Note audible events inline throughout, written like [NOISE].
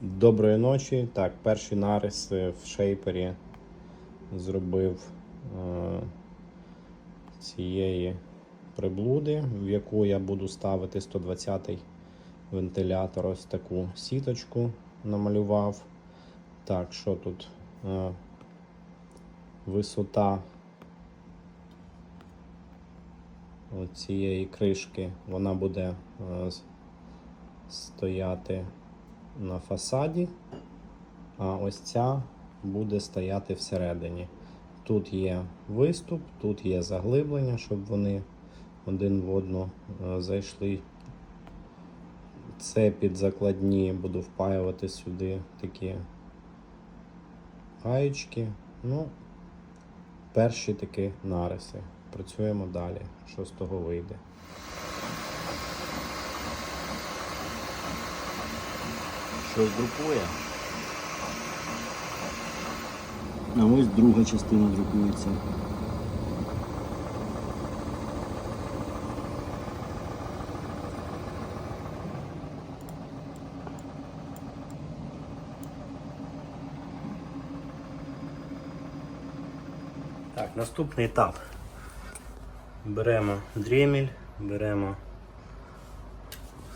Доброї ночі. Так, перші нариси в шейпері зробив е, цієї приблуди, в яку я буду ставити 120-й вентилятор. Ось таку сіточку намалював. Так, що тут? Е, висота цієї кришки, вона буде е, стояти на фасаді, а ось ця буде стояти всередині. Тут є виступ, тут є заглиблення, щоб вони один в одну е, зайшли. Це під закладні буду впаювати сюди такі гаєчки. Ну, перші такі нариси. Працюємо далі, що з того вийде. Щось друкує. А ось друга частина друкується. Так, наступний етап. Беремо дрімель, беремо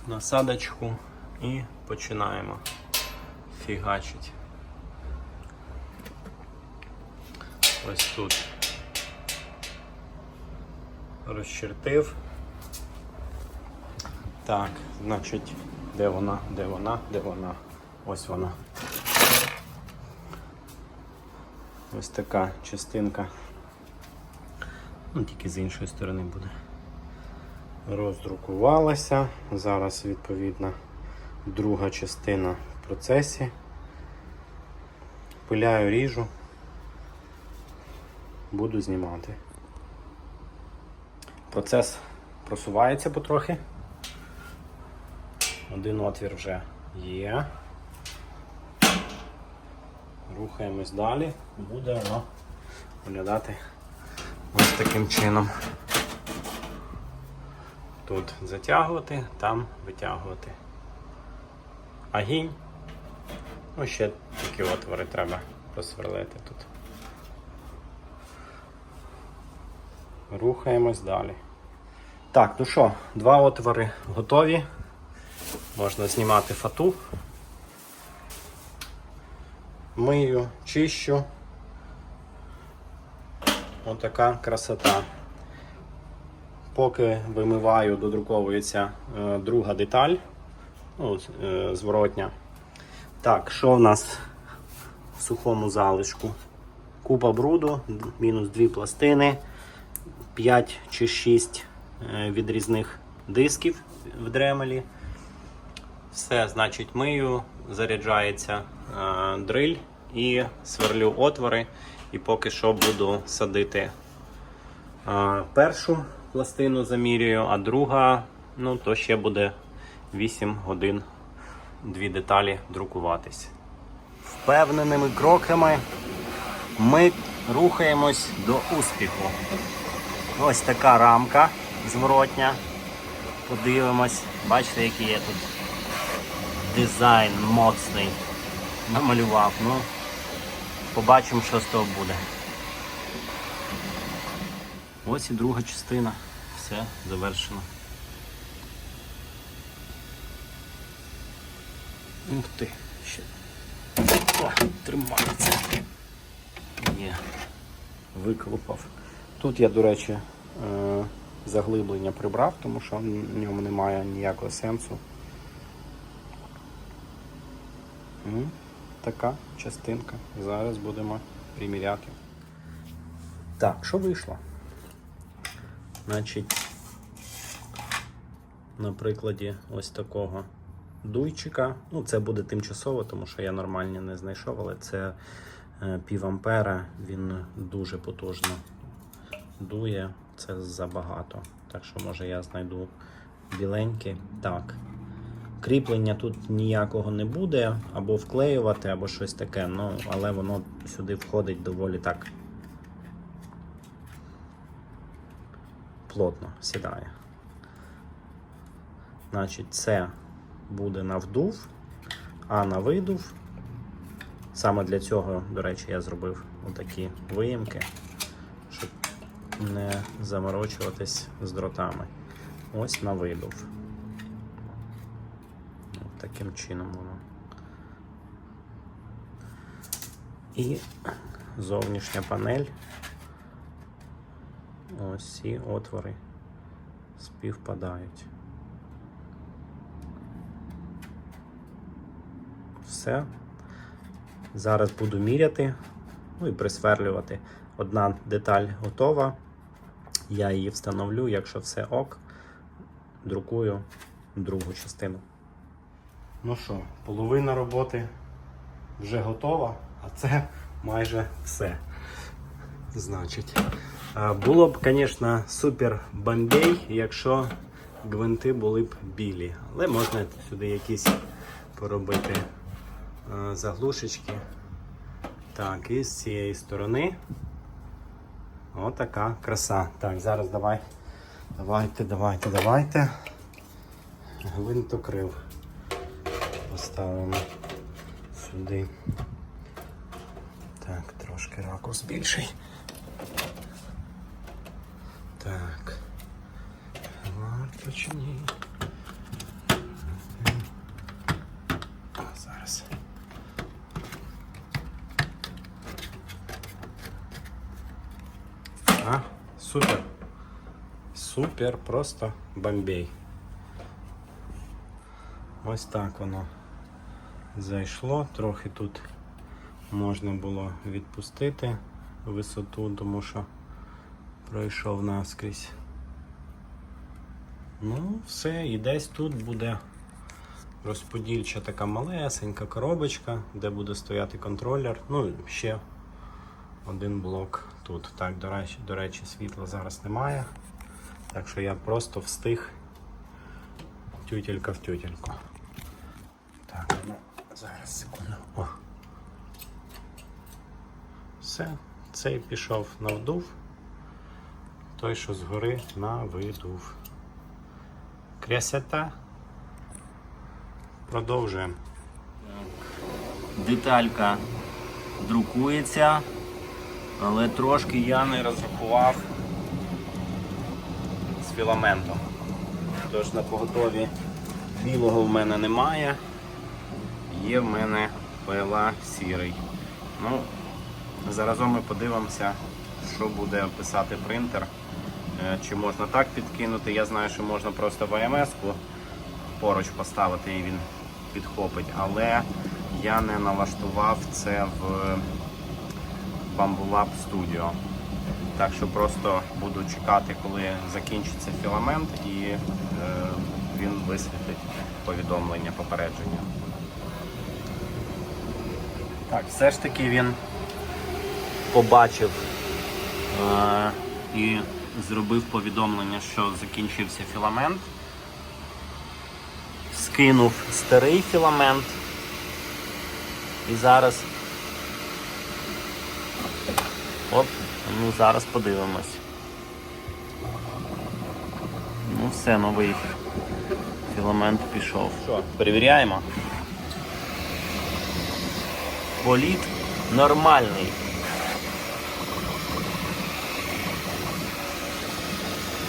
насадочку і починаємо фігачити. Ось тут розчертив. Так, значить, де вона, де вона, де вона? Ось вона. Ось така частинка. Ну, тільки з іншої сторони буде. Роздрукувалася. Зараз, відповідно, друга частина в процесі. Пиляю, ріжу. Буду знімати. Процес просувається потрохи. Один отвір вже є. Рухаємось далі, буде воно виглядати ось таким чином. Тут затягувати, там витягувати. Агінь. Ну, ще такі отвори треба просверлити тут. Рухаємось далі. Так, ну що, два отвори готові. Можна знімати фату. Мию, чищу. Отака красота. Поки вимиваю, додруковується е, друга деталь. Ну, е, зворотня. Так, що в нас в сухому залишку? Купа бруду, мінус дві пластини, 5 чи 6 е, відрізних дисків в дремелі. Все, значить, мию, заряджається е, дриль і сверлю отвори. І поки що буду садити е, першу пластину замірюю, а друга, ну, то ще буде 8 годин дві деталі друкуватись. Впевненими кроками ми рухаємось до успіху. Ось така рамка зворотня. Подивимось, бачите, який є тут дизайн моцний намалював. Ну, побачимо, що з того буде. Ось і друга частина. Все завершено. Ух ти, ще. Тримається. Є. Виклупав. Тут я, до речі, е, заглиблення прибрав, тому що в ньому немає ніякого сенсу. Така частинка. Зараз будемо приміряти. Так, що вийшло? Значить, на прикладі ось такого дуйчика. Ну, це буде тимчасово, тому що я нормальні не знайшов, але це е, пів ампера, він дуже потужно дує, це забагато. Так що, може, я знайду біленький. Так. Кріплення тут ніякого не буде, або вклеювати, або щось таке, ну, але воно сюди входить доволі так плотно сідає. Значить, це буде на вдув, А на видув. Саме для цього, до речі, я зробив отакі виїмки, щоб не заморочуватись з дротами. Ось на видув. От Таким чином воно. І зовнішня панель. Ось ці отвори співпадають. Все. Зараз буду міряти, ну і присверлювати. Одна деталь готова. Я її встановлю, якщо все ок, друкую другу частину. Ну що, половина роботи вже готова, а це майже все. Значить, було б, звісно, супер бомбей, якщо гвинти були б білі. Але можна сюди якісь поробити заглушечки. Так, і з цієї сторони. Отака краса. Так, зараз давай. Давайте, давайте, давайте. Гвинтокрив поставимо сюди. Так, трошки ракурс більший. Так. Варто чи ні? А, зараз. А, супер. Супер, просто бомбей. Ось так воно зайшло. Трохи тут можна було відпустити висоту, тому що пройшов наскрізь. Ну, все, і десь тут буде розподільча така малесенька коробочка, де буде стояти контролер. Ну, ще один блок тут. Так, до речі, до речі, світла зараз немає. Так що я просто встиг тютелька в тютельку. Так, ну, зараз секунду. О. Все, цей пішов на вдув, той, що згори на видув. Красота. Продовжуємо. деталька друкується, але трошки я не розрахував з філаментом. Тож на поготові білого в мене немає. Є в мене PLA сірий. Ну, заразом ми подивимося, що буде писати принтер. Е, Чи можна так підкинути. Я знаю, що можна просто в АМС-ку поруч поставити і він підхопить, але я не налаштував це в Bamboo Lab Studio. Так що просто буду чекати, коли закінчиться філамент, і е, він висвітить повідомлення, попередження. Так, все ж таки він побачив е, і зробив повідомлення, що закінчився філамент. Скинув старий філамент. І зараз Оп, ну зараз подивимось. Ну все, новий філамент пішов. Що, перевіряємо? Політ нормальний.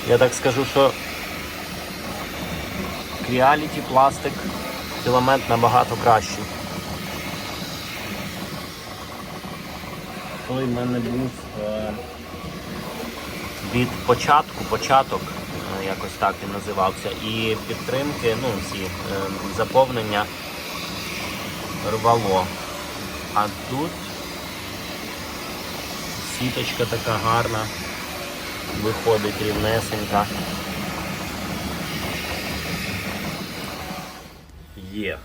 Я так скажу, що Creality пластик філамент набагато кращий. Коли в мене був е, від початку, початок, е, якось так він називався, і підтримки, ну, ці е, заповнення рвало. А тут сіточка така гарна, виходить рівнесенька. Є.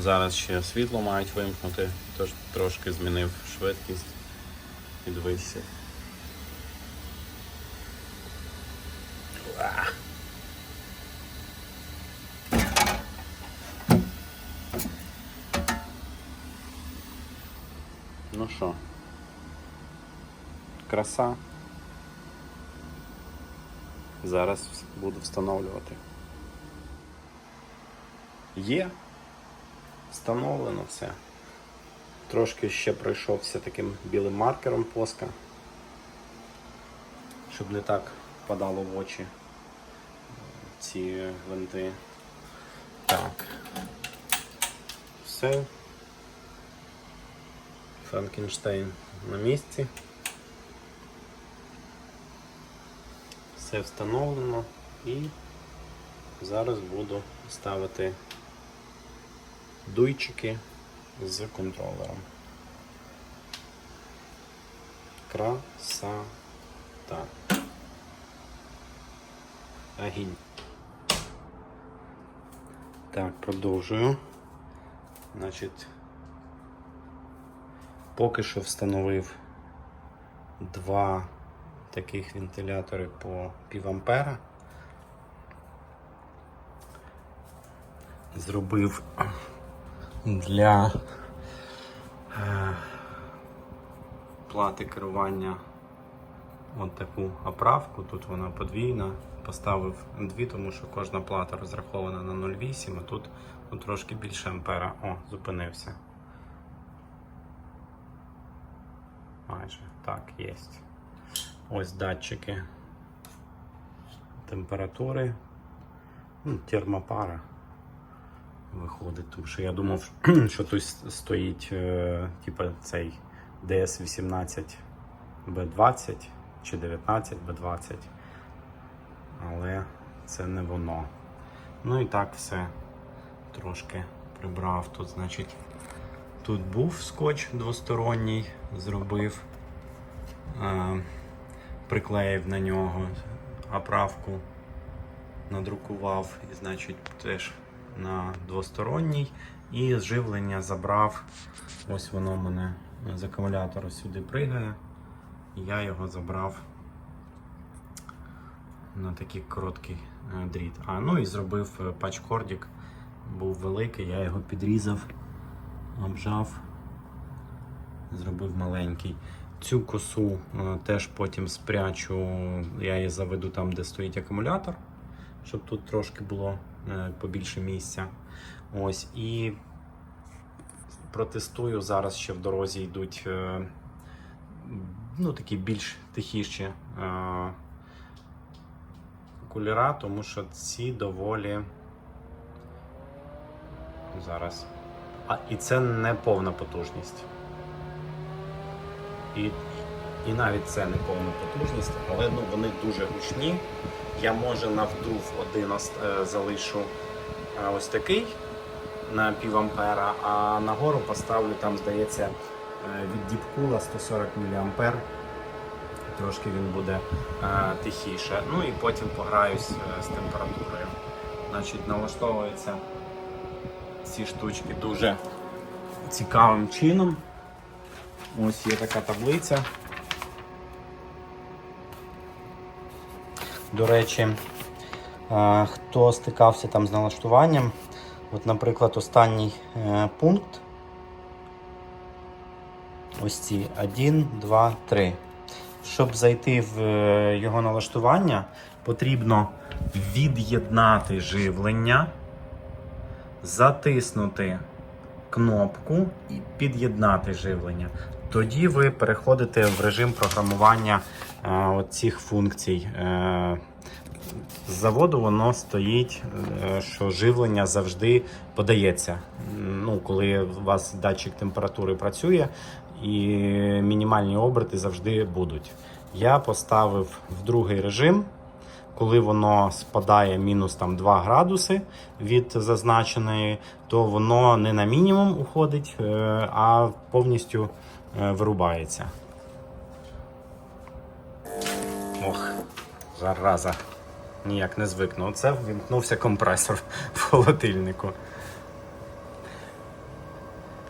Зараз ще світло мають вимкнути, тож трошки змінив швидкість, підвисив. Ну що, краса. Зараз буду встановлювати. Є. Встановлено все. Трошки ще пройшовся таким білим маркером плоска, щоб не так впадало в очі ці гвинти. Так. Все. Франкенштейн на місці. Все встановлено і зараз буду ставити дуйчики з контролером. Красота. Агінь. Так, продовжую. Значить, поки що встановив два таких вентилятори по пів ампера. Зробив для е, плати керування от таку оправку. Тут вона подвійна. Поставив дві, тому що кожна плата розрахована на 0,8, а тут ну, трошки більше ампера. О, зупинився. Майже так, є. Ось датчики температури. Термопара виходить, тому що я думав, [CLEARS THROAT] що тут стоїть типу, цей DS18 B20 чи 19 B20. Але це не воно. Ну і так все трошки прибрав. Тут, значить, тут був скотч двосторонній, зробив, е, приклеїв на нього оправку, надрукував і, значить, теж на двосторонній. І живлення забрав. Ось воно в мене з акумулятора сюди пригає. Я його забрав на такий короткий е, дріт. А ну і зробив е, патчкордик. Був великий, я його підрізав, обжав, зробив маленький. Цю косу е, теж потім спрячу, я її заведу там, де стоїть акумулятор, щоб тут трошки було побільше місця. Ось і протестую. Зараз ще в дорозі йдуть е, ну, такі більш тихіші е, кулера, тому що ці доволі. Зараз. А, і це не повна потужність. І, і навіть це не повна потужність, але ну, вони дуже гучні. Я може на вдув один е, залишу е, ось такий на пів ампера, а нагору поставлю там, здається, е, від діпкула 140 мА. Трошки він буде тихіше. Ну і потім пограюсь з температурою. Значить, налаштовуються ці штучки дуже цікавим чином. Ось є така таблиця. До речі, хто стикався там з налаштуванням, от, наприклад, останній е, пункт. Ось ці 1, 2, 3. Щоб зайти в е, його налаштування, потрібно від'єднати живлення, затиснути кнопку і під'єднати живлення. Тоді ви переходите в режим програмування цих функцій. Е, з заводу воно стоїть, е, що живлення завжди подається. Ну, коли у вас датчик температури працює, і мінімальні оберти завжди будуть. Я поставив в другий режим, коли воно спадає мінус там 2 градуси від зазначеної, то воно не на мінімум уходить, е, а повністю вирубається. Зараза. Ніяк не звикну. Оце вімкнувся компресор в холодильнику.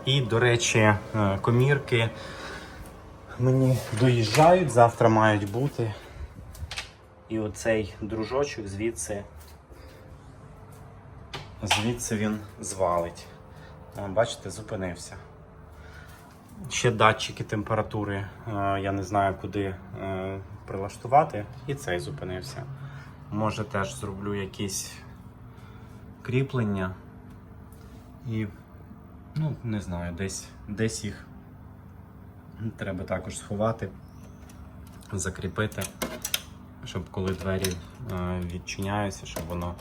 І, до речі, е, комірки мені доїжджають, завтра мають бути. І оцей дружочок звідси, звідси він звалить. Бачите, зупинився. Ще датчики температури, е, я не знаю, куди е, прилаштувати, і цей зупинився. Може теж зроблю якісь кріплення. І, ну, не знаю, десь, десь їх треба також сховати, закріпити, щоб коли двері е, відчиняються, щоб воно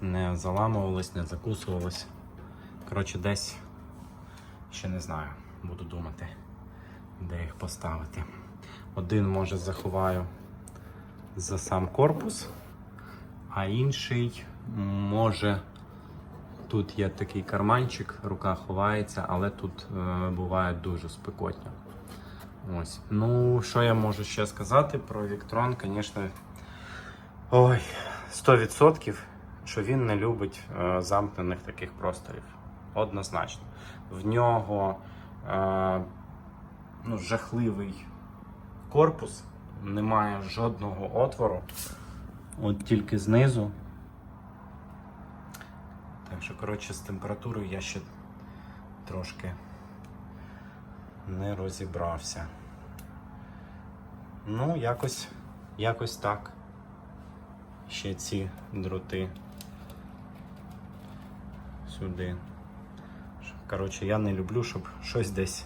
не заламувалось, не закусувалось. Коротше, десь ще не знаю, буду думати, де їх поставити. Один, може, заховаю за сам корпус, а інший може. Тут є такий карманчик, рука ховається, але тут е, буває дуже спекотно. Ось. Ну, що я можу ще сказати про Віктрон, звісно. Ой, 100%, що він не любить е, замкнених таких просторів. Однозначно. В нього ну, жахливий корпус, немає жодного отвору. От тільки знизу. Так що, коротше, з температурою я ще трошки не розібрався. Ну, якось, якось так. Ще ці дроти сюди. Коротше, я не люблю, щоб щось десь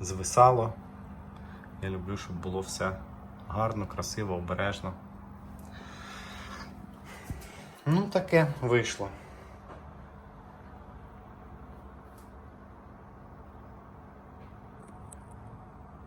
звисало. Я люблю, щоб було все гарно, красиво, обережно. Ну, таке вийшло.